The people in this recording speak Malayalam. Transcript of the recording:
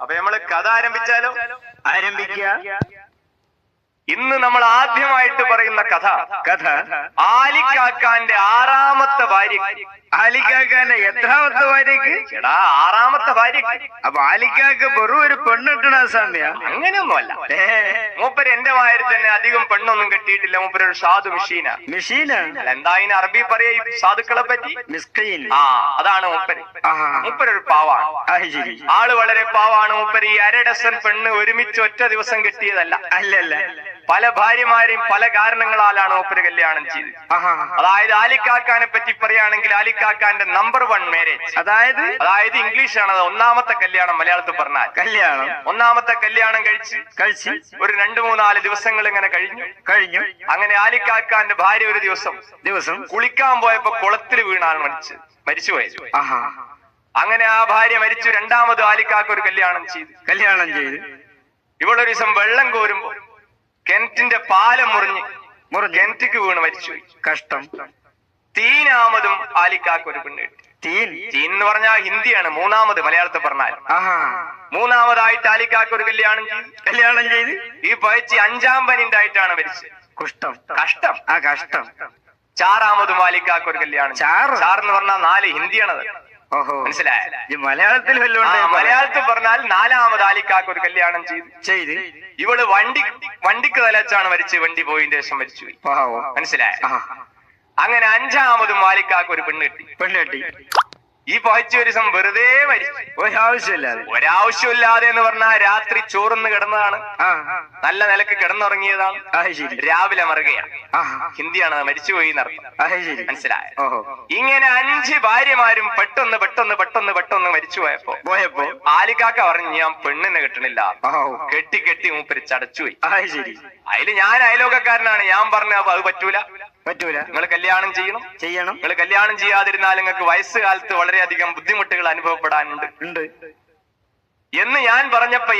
അപ്പൊ നമ്മൾ കഥ ആരംഭിച്ചാലോ? ആരംഭിക്കുക. ഇന്ന് നമ്മൾ ആദ്യമായിട്ട് പറയുന്ന കഥ. കഥ. ആലിക്കാക്കാന്റെ ആറാമത്തെ ഭാര്യ. ആലിക്കാക്കാന്റെ എത്രാമത്തെ ഭാര്യക്ക്? എടാ ആറാമത്തെ ഭാര്യ. അപ്പൊ ആലിക്കാക്ക് വെറും ഒരു പെണ്ണിട്ടണ സാമ്യ അങ്ങനെയൊന്നുമല്ല. മൂപ്പര് എന്റെ വായര് തന്നെ അധികം പെണ്ണൊന്നും കെട്ടിയിട്ടില്ല. മൂപ്പര് ഒരു സാധു മെഷീനാ. മെഷീന? എന്തായാലും അറബി പറയും സാധുക്കളെ പറ്റി? മിസ്കൈൻ ആ അതാണ് മൂപ്പര്. മൂപ്പരൊരു മൂപ്പര് ഒരു പാവാണ് ആൾ വളരെ പാവാണ് മൂപ്പര്. ഈ അരഡസൻ പെണ്ണ് ഒരുമിച്ച് ഒറ്റ ദിവസം കെട്ടിയതല്ല. അല്ലല്ല. പല ഭാര്യമാരെയും പല കാരണങ്ങളാലാണ് മൂപ്പര് കല്യാണം ചെയ്തത്. അതായത് ആലിക്കാക്കാനെ പറ്റി പറയുകയാണെങ്കിൽ ആലിക്കാക്കാന്റെ നമ്പർ വൺ മാരേജ് അതായത്? അതായത് ഇംഗ്ലീഷ് ആണ് ഒന്നാമത്തെ കല്യാണം മലയാളത്തിൽ പറഞ്ഞാൽ. കല്യാണം. ഒന്നാമത്തെ കല്യാണം കഴിച്ച് കഴിച്ച്? ഒരു രണ്ടു മൂന്നാൽ ദിവസങ്ങൾ ഇങ്ങനെ കഴിഞ്ഞു. കഴിഞ്ഞു. അങ്ങനെ ആലിക്കാക്കാന്റെ ഭാര്യ ഒരു ദിവസം ദിവസം? കുളിക്കാൻ പോയപ്പോ കുളത്തിൽ വീണാണ് മരിച്ചു. മരിച്ചുപോയത് അങ്ങനെ ആ ഭാര്യ മരിച്ചു. രണ്ടാമത് ആലിക്കാക്ക ഒരു കല്യാണം ചെയ്തു. കല്യാണം ചെയ്തു. ഇവളൊരു ദിവസം വെള്ളം കോരുമ്പോ കിണറ്റിന്റെ പാലം മുറിഞ്ഞ് കിണറ്റിക്ക് വീണ് മരിച്ചു. കഷ്ടം. തീനാമതും ആലിക്കാക്ക് ഒരു പെണ്ണ് കിട്ടി. തീൻ? തീൻ എന്ന് പറഞ്ഞാൽ ഹിന്ദിയാണ് മൂന്നാമത് മലയാളത്തിൽ പറഞ്ഞാൽ. മൂന്നാമതായിട്ട് ആലിക്കാക്ക് ഒരു കല്യാണം കല്യാണം ചെയ്ത്? ഈ പയച്ചി അഞ്ചാം പനിന്റെ ആയിട്ടാണ് മരിച്ചത്. കുഷ്ടം. കഷ്ടം. ആ കഷ്ടം. ചാറാമതും ആലിക്കാക്ക് ഒരു കല്യാണം. ചാറ്? ചാർ എന്ന് പറഞ്ഞാൽ നാല് ഹിന്ദിയാണത്. ഓഹോ. മനസ്സിലായ? മലയാളത്തിൽ മലയാളത്തിൽ പറഞ്ഞാൽ നാലാമത് ആലിക്കാക്ക് ഒരു കല്യാണം ചെയ്ത്. ചെയ്ത്? ഇവൾ വണ്ടി വണ്ടിക്ക് തലച്ചാണ് മരിച്ച് വണ്ടി പോയിന്റെ ശേഷം മരിച്ചു മനസ്സിലായ? അങ്ങനെ അഞ്ചാമതും വാലിക്കാക്ക് ഒരു പെണ്ണ് കിട്ടി. പെണ്ണെട്ടി ഈ ദിവസം വെറുതെ മരിച്ചു ഒരാവശ്യമില്ലാതെ. ഒരാവശ്യമില്ലാതെ എന്ന് പറഞ്ഞാൽ രാത്രി ചോറുന്ന് കിടന്നതാണ്. നല്ല നിലയ്ക്ക് കിടന്നുറങ്ങിയതാണ്. രാവിലെ മറുകയാണ്. ഹിന്ദിയാണ് മരിച്ചുപോയി ശരി. മനസ്സിലായ? ഇങ്ങനെ അഞ്ച് ഭാര്യമാരും പെട്ടെന്ന് പെട്ടെന്ന് പെട്ടെന്ന് പെട്ടെന്ന് മരിച്ചു പോയപ്പോ? പോയപ്പോ ആലിക്കാക്ക പറഞ്ഞു ഞാൻ പെണ്ണിനെ കിട്ടണില്ല. കെട്ടി കെട്ടി മൂപ്പര് ചടച്ചുപോയി. അതിൽ ഞാൻ അയലോകക്കാരനാണ്. ഞാൻ പറഞ്ഞ അത് പറ്റൂല. പറ്റൂല. നിങ്ങൾ കല്യാണം ചെയ്യണം. ചെയ്യണം. നിങ്ങൾ കല്യാണം ചെയ്യാതിരുന്നാൽ നിങ്ങൾക്ക് വയസ്സുകാലത്ത് വളരെയധികം ബുദ്ധിമുട്ടുകൾ അനുഭവപ്പെടാനുണ്ട്. ഉണ്ട്. എന്ന് ഞാൻ പറഞ്ഞപ്പോ